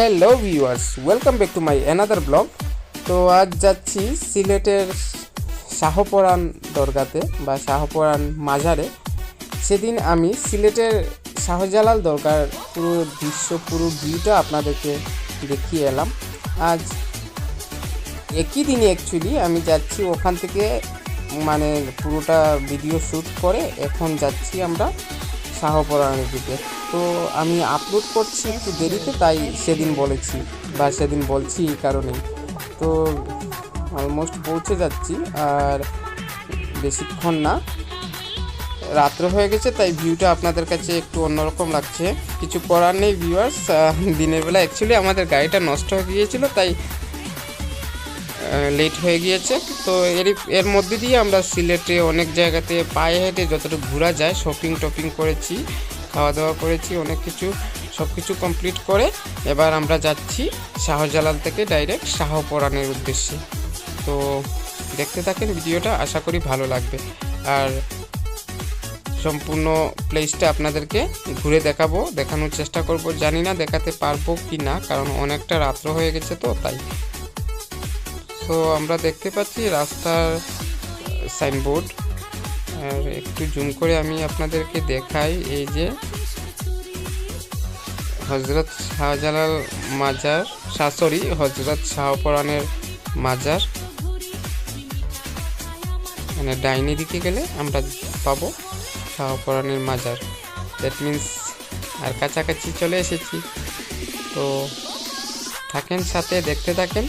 Hello viewers welcome back to my another blog তো আজ যাচ্ছি সিলেটের শাহপরান দরগাতে বা শাহপরান মাজারে। সেদিন আমি সিলেটের শাহজালাল দরগার পুরো দৃশ্য, পুরো ভিউটা আপনাদেরকে দেখিয়ে এলাম। আজ একই দিনে অ্যাকচুয়ালি আমি যাচ্ছি ওখান থেকে মানে পুরোটা ভিডিও শ্যুট করে এখন যাচ্ছি আমরা দিকে তো আমি আপলোড করছি একটু দেরিতে, তাই সেদিন বলেছি বা সেদিন বলছি এই কারণে তো অলমোস্ট পৌঁছে যাচ্ছি, আর বেশিক্ষণ না। রাত্র হয়ে গেছে, তাই ভিউটা আপনাদের কাছে একটু অন্যরকম লাগছে। কিছু করার নেই ভিউয়ার্স দিনের বেলা অ্যাকচুয়ালি আমাদের গাড়িটা নষ্ট হয়ে গিয়েছিল, তাই লেট হয়ে গিয়েছে। তো এর এর মধ্যে দিয়ে আমরা সিলেটে অনেক জায়গাতে পায়ে হেঁটে যতটুকু ঘোরা যায় শপিং টপিং করেছি খাওয়া দাওয়া করেছি, অনেক কিছু সব কিছু কমপ্লিট করে এবার আমরা যাচ্ছি শাহজালাল থেকে ডাইরেক্ট শাহপরানের উদ্দেশ্যে। তো দেখতে থাকেন ভিডিওটা, আশা করি ভালো লাগবে। আর সম্পূর্ণ প্লেসটা আপনাদেরকে ঘুরে দেখাবো, দেখানোর চেষ্টা করব। জানি না দেখাতে পারব কি না কারণ অনেকটা রাত্র হয়ে গেছে তো, তাই তো আমরা দেখতে পাচ্ছি রাস্তার সাইনবোর্ড। আর একটু জুম করে আমি আপনাদেরকে দেখাই, এই যে হজরত শাহজালাল মাজার শাসরি হজরত শাহপরানের মাজার। মানে ডাইনি দিকে গেলে আমরা পাবো শাহপরানের মাজার। দ্যাট মিন্স আর কাছাকাছি চলে এসেছি। তো থাকেন সাথে, দেখতে থাকেন।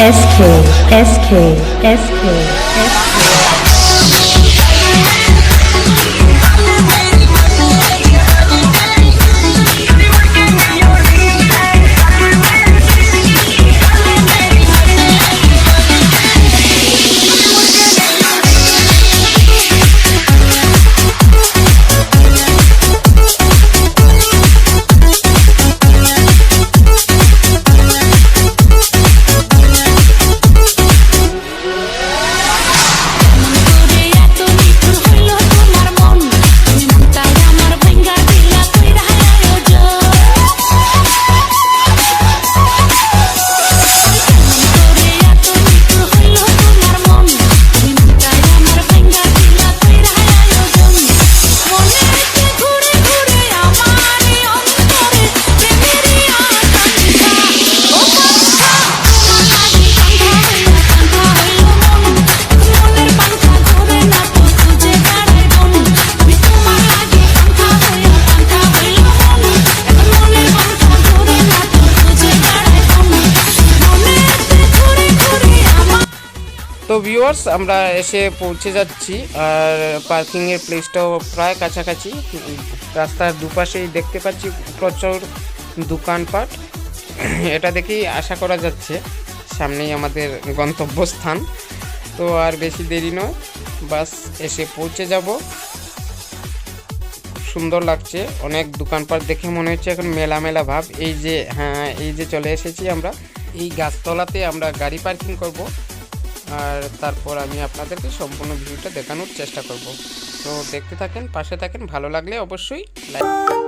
SK, SK, SK. তো ভিউয়ার্স আমরা এসে পৌঁছে যাচ্ছি, আর পার্কিংয়ের প্লেসটাও প্রায় কাছাকাছি। রাস্তার দুপাশেই দেখতে পাচ্ছি প্রচুর দোকানপাট। এটা দেখেই আশা করা যাচ্ছে, সামনেই আমাদের গন্তব্যস্থান। তো আর বেশি দেরি নয়, বাস এসে পৌঁছে যাব। সুন্দর লাগছে, অনেক দোকানপাট দেখে মনে হচ্ছে এখন মেলা মেলা ভাব। এই যে হ্যাঁ এই যে চলে এসেছি আমরা, এই গাছতলাতে আমরা গাড়ি পার্কিং করব। আর তারপর আমি আপনাদেরকে সম্পূর্ণ ভিডিওটা দেখানোর চেষ্টা করব। তো দেখতে থাকেন, পাশে থাকেন, ভালো লাগলে অবশ্যই লাইক